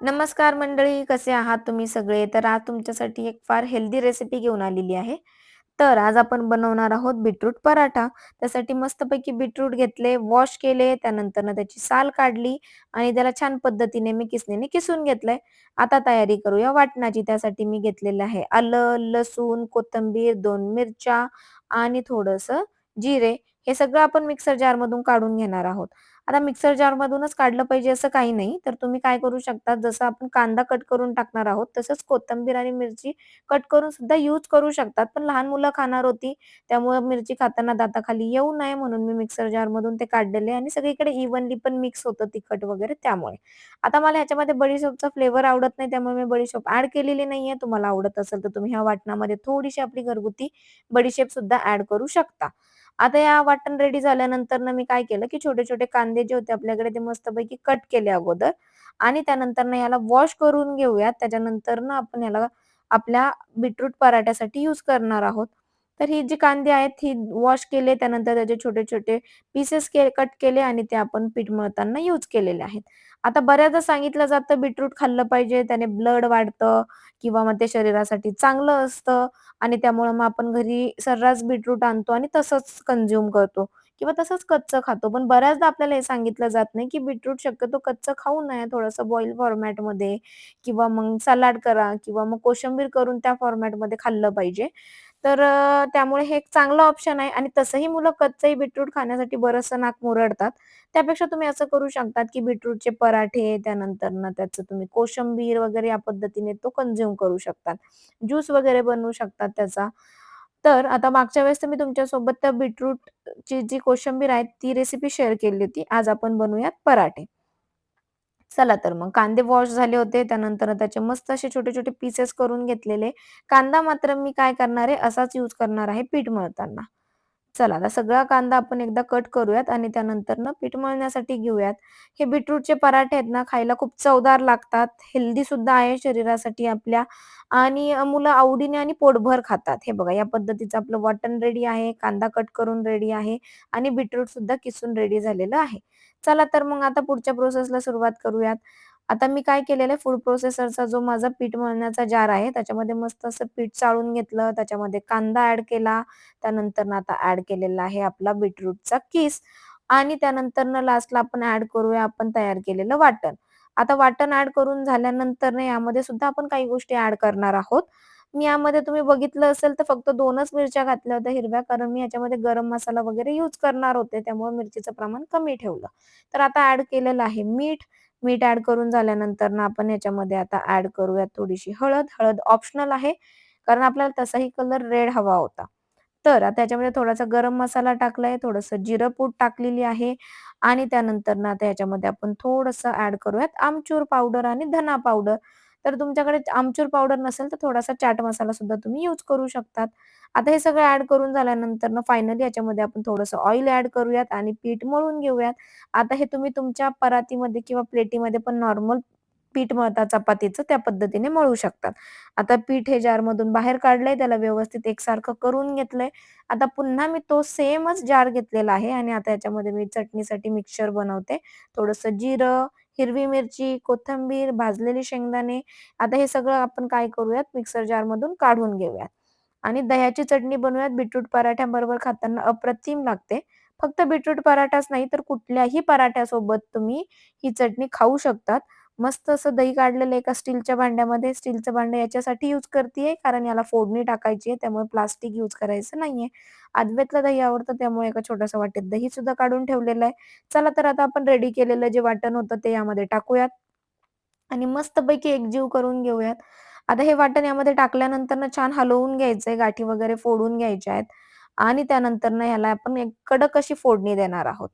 नमस्कार मंडळी, कसे आहात तुम्ही सगळे? तर आज तुमच्यासाठी एक फार हेल्दी रेसिपी घेऊन आलेली आहे. तर आज आपण बनवणार आहोत बीटरूट पराठा. त्यासाठी मस्तपैकी बीटरूट घेतले, वॉश केले, त्यानंतर त्याची साल काढली आणि त्याला छान पद्धतीने मी किसणीने किसून घेतलंय. आता तयारी करूया वाटणाची. त्यासाठी मी घेतलेलं आहे आलं, लसूण, कोथिंबीर, दोन मिरच्या आणि थोडंसं जिरे. हे सगळं आपण मिक्सर जारमधून काढून घेणार आहोत. आता मिक्सर जारमधूनच काढलं पाहिजे असं काही नाही. तर तुम्ही काय करू शकता, जसं आपण कांदा कट करून टाकणार आहोत, तसंच कोथिंबीर आणि मिरची कट करून सुद्धा यूज करू शकतात. पण लहान मुलं खाणार होती, त्यामुळे मिरची खाताना दाताखाली येऊ नये म्हणून मी मिक्सर जारमधून ते काढलेले आणि सगळीकडे इव्हनली पण मिक्स होतं तिखट वगैरे त्यामुळे. आता मला ह्याच्यामध्ये बडीशोपचा फ्लेवर आवडत नाही, त्यामुळे मी बडीशोप ऍड केलेली नाहीये. तुम्हाला आवडत असेल तर तुम्ही ह्या वाटणामध्ये थोडीशी आपली घरगुती बडीशेप सुद्धा ऍड करू शकता. आता या वाटण रेडी झाल्यानंतर ना मी काय केलं, की छोटे-छोटे कांदे जे होते आपल्याकडे ते मस्तपैकी कट केले अगोदर आणि त्यानंतर ना याला वॉश करून घेऊयात. त्याच्यानंतर ना आपण याला आपल्या बीटरूट पराठ्यासाठी यूज करणार आहोत. तर ही जी कांदे आहेत ही वॉश केले, त्यानंतर त्याचे छोटे-छोटे पीसेस के कट केले आणि ते आपण पीठ मळताना यूज केलेले आहेत. आता बऱ्याचदा सांगितलं जातं बीटरूट खाल्लं पाहिजे, त्याने ब्लड वाढतं किंवा मग ते शरीरासाठी चांगलं असतं आणि त्यामुळे मग आपण घरी सर्रास बीटरूट आणतो आणि तसंच कंझ्युम करतो किंवा तसंच कच्चं खातो. पण बऱ्याचदा आपल्याला हे सांगितलं जात नाही, की बीटरूट शक्यतो कच्चं खाऊ नये. थोडंसं बॉईल फॉर्मॅटमध्ये किंवा मग सलाड करा किंवा मग कोशिंबीर करून त्या फॉर्मॅटमध्ये खाल्लं पाहिजे. तर त्यामुळे हे एक चांगलं ऑप्शन आहे आणि तसंही मुलं कच्चही बीटरूट खाण्यासाठी बरचसं नाक मुरडतात. त्यापेक्षा तुम्ही असं करू शकतात, की बीटरूटचे पराठे, त्यानंतर ना त्याचं तुम्ही कोशिंबीर वगैरे या पद्धतीने तो कंझ्युम करू शकतात. ज्यूस वगैरे बनवू शकतात त्याचा. तर आता मागच्या वेळेस तर मी तुमच्यासोबत त्या बीटरूटची जी कोशिंबीर आहे ती रेसिपी शेअर केली होती. आज आपण बनवूयात पराठे. चला तर मग कांदे वॉश झाले होते. त्यानंतर त्याचे मस्त असे छोटे-छोटे पीसेस करून घेतलेले. कांदा मात्र मी काय करणार आहे असाच यूज करणार आहे पीठ मळताना. चला आता सगळा कांदा आपण एकदा कट करूयात आणि त्यानंतर ना पीठ मळण्यासाठी घेऊयात. हे बीटरूटचे पराठे आहेत ना खायला खूप चवदार लागतात. हेल्दी सुद्धा आहे शरीरासाठी आपल्या आणि मुलं आवडीने आणि पोटभर खातात. हे बघा या पद्धतीचं आपलं वाटण रेडी आहे, कांदा कट करून रेडी आहे आणि बीटरूट सुद्धा किसून रेडी झालेलं आहे. चला तर मग आता पुढच्या प्रोसेसला सुरुवात करूयात. आता मी काय केलेलं आहे फूड प्रोसेसरचा जो माझा पीठ मळण्याचा जार आहे त्याच्यामध्ये मस्त असं पीठ चाळून घेतलं. त्याच्यामध्ये कांदा ऍड केला. त्यानंतरनं आता ऍड केलेला आहे आपला बीटरूटचा किस आणि त्यानंतरनं लास्टला आपण ऍड करूया आपण तयार केलेलं वाटण. आता वाटण ऍड करून झाल्यानंतरनं यामध्ये सुद्धा आपण काही गोष्टी ऍड करणार आहोत. मी यामध्ये तुम्ही बघितलं असेल तर फक्त दोनच मिरच्या घातल्या होत्या हिरव्या, कारण मी याच्यामध्ये गरम मसाला वगैरे यूज करणार होते. त्यामुळे मिरचीचं प्रमाण कमी ठेवलं. तर आता ऍड केलेलं आहे मीठ. मीठ ऍड करून झाल्यानंतर ना आपण याच्यामध्ये आता ऍड करूयात थोडीशी हळद. हळद ऑप्शनल आहे, कारण आपल्याला तसाही कलर रेड हवा होता. तर आता याच्यामध्ये थोडासा गरम मसाला टाकलाय, थोडंसं जिरं पूड टाकलेली आहे आणि त्यानंतर ना आता याच्यामध्ये आपण थोडंसं ऍड करूयात आमचूर पावडर आणि धना पावडर. तर तुमच्याकडे आमचूर पावडर नसेल तर थोडासा चाट मसाला सुद्धा तुम्ही यूज करू शकतात. आता हे सगळं ॲड करून झाल्यानंतर ना फायनली याच्यामध्ये आपण थोडंसं ऑइल ॲड करूयात आणि पीठ मळून घेऊयात. आता हे तुम्ही तुमच्या परातीमध्ये किंवा प्लेटीमध्ये पण नॉर्मल पीठ मळता चपातीचं त्या पद्धतीने मळू शकतात. आता पीठ हे जारमधून बाहेर काढलंय, त्याला व्यवस्थित एकसारखं करून घेतलंय. आता पुन्हा मी तो सेमच जार घेतलेला आहे आणि आता याच्यामध्ये मी चटणीसाठी मिक्सर बनवते. थोडंसं जिरं, हिरवी मिरची, कोथिंबीर, भाजलेली शेंगदाणे. आता हे सगळं आपण काय करूयात मिक्सर जारमधून काढून घेऊयात आणि दह्याची चटणी बनवूयात. बीटरूट पराठ्याबरोबर खाताना अप्रतिम लागते. फक्त बीटरूट पराठाच नाही तर कुठल्याही पराठ्यासोबत तुम्ही ही चटणी खाऊ शकतात. मस्त असं दही काढलेलं एका स्टीलच्या भांड्यामध्ये. स्टीलचं भांडं याच्यासाठी यूज करतीये कारण याला फोडणी टाकायची आहे, त्यामुळे प्लास्टिक यूज करायचं नाहीये. अद्वैतला दही आवडतं त्यामुळे एका छोट्याशा वाटेत दही सुद्धा काढून ठेवलेलं आहे. चला तर आता आपण रेडी केलेलं जे वाटण होतं ते यामध्ये टाकूयात आणि मस्तपैकी एकजीव करून घेऊयात. आता हे वाटण यामध्ये टाकल्यानंतर ना छान हलवून घ्यायचंय, गाठी वगैरे फोडून घ्यायच्या आहेत आणि त्यानंतर ना ह्याला आपण एक कडक अशी फोडणी देणार आहोत.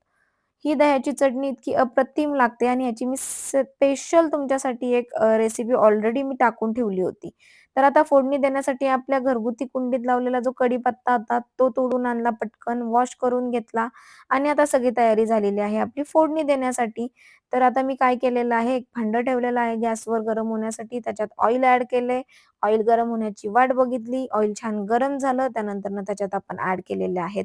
ही दह्याची चटणी इतकी अप्रतिम लागते आणि याची मी स्पेशल तुमच्यासाठी एक रेसिपी ऑलरेडी मी टाकून ठेवली होती. तर आता फोडणी देण्यासाठी आपल्या घरगुती कुंडीत लावलेला जो कढीपत्ता होता तो तोडून आणला पटकन, वॉश करून घेतला आणि आता सगळी तयारी झालेली आहे आपली फोडणी देण्यासाठी. तर आता मी काय केलेलं आहे, एक भांडं ठेवलेलं आहे गॅसवर गरम होण्यासाठी. त्याच्यात ऑइल ऍड केले ऑइल गरम होण्याची वाट बघितली. ऑइल छान गरम झालं. त्यानंतर त्याच्यात आपण ऍड केलेले आहेत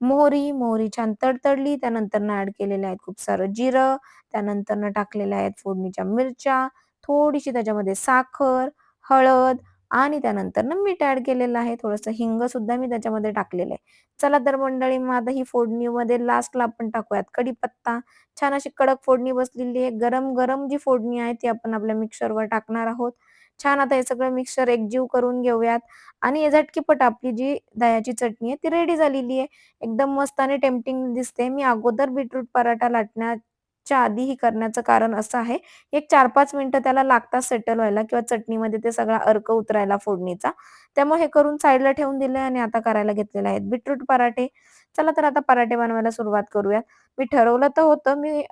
मोहरी. मोहरी छान तडतडली. त्यानंतरनं ॲड केलेलं आहेत खूप सारं जिरं. त्यानंतरनं टाकलेल्या आहेत फोडणीच्या मिरच्या. थोडीशी त्याच्यामध्ये साखर, हळद आणि त्यानंतरनं मीठ ॲड केलेलं आहे. थोडंसं हिंग सुद्धा मी त्याच्यामध्ये टाकलेलं आहे. चला तर मंडळी मग आता ही फोडणीमध्ये लास्टला आपण टाकूयात कढीपत्ता. छान अशी कडक फोडणी बसलेली आहे. गरम-गरम जी फोडणी आहे ती आपण आपल्या मिक्सरवर टाकणार आहोत. छान आता हे सगळं मिक्सर एकजीव करून घेऊयात आणि झटकीपट आपली जी दह्याची चटणी आहे ती रेडी झालेली आहे. एकदम मस्त आणि टेम्पटिंग दिसते. मी अगोदर बीटरूट पराठा लाटण्याच्या आधी ही करण्याचं कारण असं आहे, एक 4-5 मिनिटं त्याला लागतात सेटल व्हायला किंवा चटणीमध्ये ते सगळा अर्क उतरायला फोडणीचा. त्यामुळे हे करून साईडला ठेवून दिले आणि आता करायला घेतलेले आहेत बीटरूट पराठे. चला तर आता पराठे बनवायला सुरुवात करूया. मी ठरवलं तर होतं मी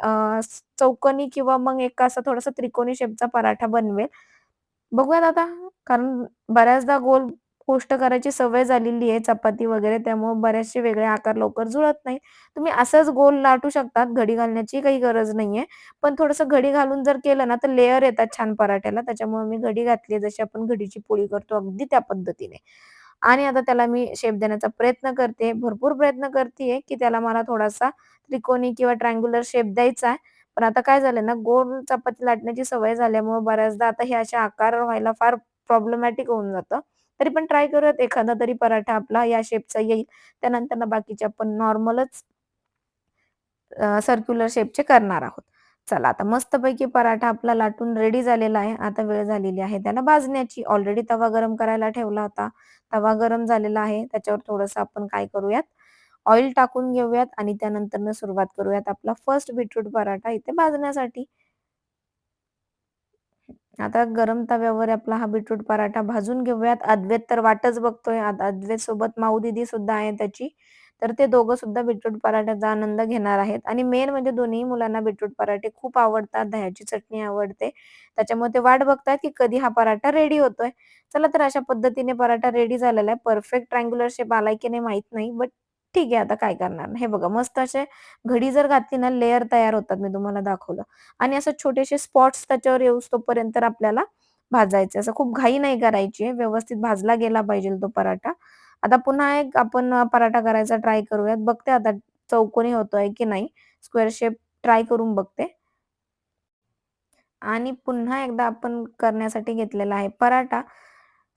चौकोनी किंवा मग एक असा थोडासा त्रिकोणी शेपचा पराठा बनवेल. बघूयात आता, कारण बऱ्याचदा गोल गोष्ट करायची सवय झालेली आहे चपाती वगैरे त्यामुळे बरेचसे वेगळे आकार लवकर जुळत नाही. तुम्ही असंच गोल लाटू शकतात, घडी घालण्याची काही गरज नाहीये. पण थोडंसं घडी घालून जर केलं ना, तर लेअर येतात छान पराठ्याला. त्याच्यामुळे मी घडी घातली जशी आपण घडीची पोळी करतो अगदी त्या पद्धतीने. आणि आता त्याला मी शेप देण्याचा प्रयत्न करते. भरपूर प्रयत्न करते की त्याला मला थोडासा त्रिकोणी किंवा ट्रँग्युलर शेप द्यायचा आहे. पण आता काय झालं ना, गोल चपाती लाटण्याची सवय झाल्यामुळे बऱ्याचदा आता हे अशा आकार व्हायला फार प्रॉब्लेमॅटिक होऊन जातं. तरी पण ट्राय करूयात एखादा तरी पराठा आपला या शेपचा येईल. त्यानंतर बाकीच्या आपण नॉर्मलच सर्क्युलर शेपचे करणार आहोत. चला आता मस्तपैकी पराठा आपला लाटून रेडी झालेला आहे. आता वेळ झालेली आहे त्याला भाजण्याची. ऑलरेडी तवा गरम करायला ठेवला होता. तवा गरम झालेला आहे. त्याच्यावर थोडंसं आपण काय करूयात, ऑइल टाकून घेऊयात आणि त्यानंतर सुरुवात करूयात आपला फर्स्ट बीटरूट पराठा इथे भाजण्यासाठी. आता गरम तव्यावर आपला हा बीटरूट पराठा भाजून घेऊयात. अद्वैत तर वाटच बघतोय. अद्वैत सोबत माऊ सुद्धा आहे त्याची. तर ते दोघं सुद्धा बीटरूट पराठ्याचा आनंद घेणार आहेत आणि मेन म्हणजे दोन्ही मुलांना बीटरूट पराठे खूप आवडतात. दह्याची चटणी आवडते. त्याच्यामुळे ते वाट बघतात, की कधी हा पराठा रेडी होतोय. चला तर अशा पद्धतीने पराठा रेडी झालेला आहे. परफेक्ट ट्रँग्युलर शेप आलाय की नाही माहीत नाही. बट ठीक आहे आता काय करणार. हे बघा मस्त असे घडी जर घातली ना लेअर तयार होतात. मी तुम्हाला दाखवलं आणि असं छोटेसे स्पॉट्स त्याच्यावर येऊस तोपर्यंत आपल्याला भाजायचे. असं खूप घाई नाही करायची व्यवस्थित भाजला गेला पाहिजे तो पराठा. आता पुन्हा एक आपण पराठा करायचा ट्राय करूयात. बघते आता चौकोनी होतोय की नाही. स्क्वेअर शेप ट्राय करून बघते. आणि पुन्हा एकदा आपण करण्यासाठी घेतलेला आहे पराठा.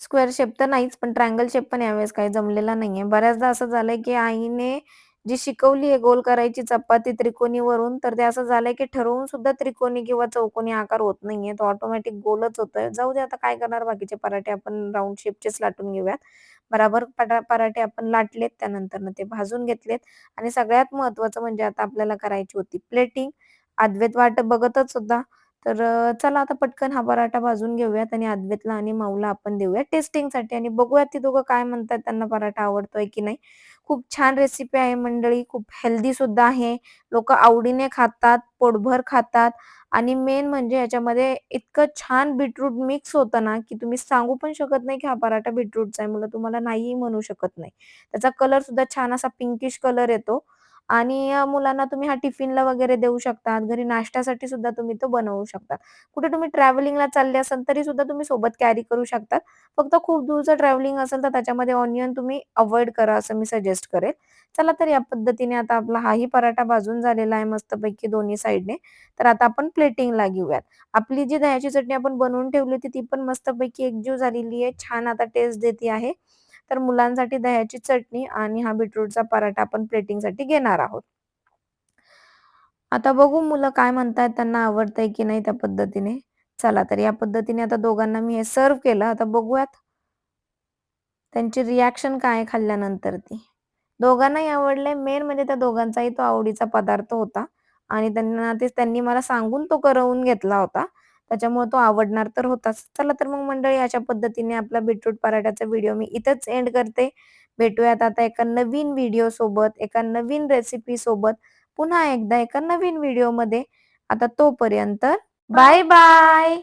स्क्वेअर शेप तर नाहीच, पण ट्रायंगल शेप पण यावेळेस काही जमलेला नाहीये. बऱ्याचदा असं झालंय, की आईने जी शिकवली आहे गोल करायची चपाती त्रिकोणीवरून, तर ते असं झालंय, की ठरवून सुद्धा त्रिकोणी किंवा चौकोनी आकार होत नाहीये. तो ऑटोमॅटिक गोलच होतोय. जाऊ दे आता काय करणार बाकीचे पराठे आपण राऊंड शेपचेच लाटून घेऊयात. बराबर पराठे आपण लाटलेत. त्यानंतर ते भाजून घेतलेत आणि सगळ्यात महत्त्वाचं म्हणजे आता आपल्याला करायची होती प्लेटिंग. अद्वैत वाट बघतच सुद्धा तर चला आता पटकन हा पराठा भाजून घेऊयात आणि अद्वैतला आणि माऊला आपण देऊया टेस्टिंगसाठी आणि बघूयात ती दोघं काय म्हणतात त्यांना पराठा आवडतोय की नाही. खूप छान रेसिपी आहे मंडळी. खूप हेल्दी सुद्धा आहे. लोकं आवडीने खातात, पोटभर खातात आणि मेन म्हणजे याच्यामध्ये इतकं छान बीटरूट मिक्स होतं ना, की तुम्ही सांगू पण शकत नाही, की हा पराठा बीटरूटचा आहे. मुलं तुम्हाला नाहीही म्हणू शकत नाही. त्याचा कलर सुद्धा छान असा पिंकिश कलर येतो. आणि मुलांना तुम्ही हा टिफिनला वगैरे देऊ शकतात. घरी नाश्त्यासाठी सुद्धा तुम्ही तो बनवू शकतात. कुठे तुम्ही ट्रॅव्हलिंगला चालले असाल तरी सुद्धा तुम्ही सोबत कॅरी करू शकतात. फक्त खूप दूरचं ट्रॅव्हलिंग असेल तर त्याच्यामध्ये ऑनियन तुम्ही अव्हॉइड करा असं मी सजेस्ट करेल. चला तर या पद्धतीने आता आपला हाही पराठा भाजून झालेला आहे मस्तपैकी दोन्ही साईडने. तर आता आपण प्लेटिंगला घेऊयात. आपली जी दह्याची चटणी आपण बनवून ठेवली होती ती पण मस्तपैकी एकजीव झालेली आहे. छान आता टेस्ट देते आहे. तर मुलांसाठी दह्याची चटणी आणि हा बीटरूटचा पराठा आपण प्लेटिंगसाठी घेणार आहोत. आता बघू मुलं काय म्हणतायत त्यांना आवडतंय की नाही त्या पद्धतीने. चला तर या पद्धतीने आता दोघांना मी हे सर्व्ह केलं. आता बघूयात त्यांची रिॲक्शन काय खाल्ल्यानंतर ती. दोघांनाही आवडलंय. मेन म्हणजे त्या दोघांचाही तो आवडीचा पदार्थ होता आणि त्यांना ते त्यांनी मला सांगून तो करवून घेतला होता. त्याच्यामुळे तो आवडणार तर होताच. चला तर मग मंडळी अशा पद्धतीने आपला बीटरूट पराठ्याचा व्हिडिओ मी इथेच एंड करते. भेटूयात आता एका नवीन व्हिडिओ सोबत, एका नवीन रेसिपी सोबत पुन्हा एकदा एका नवीन व्हिडिओमध्ये. आता तोपर्यंत बाय बाय.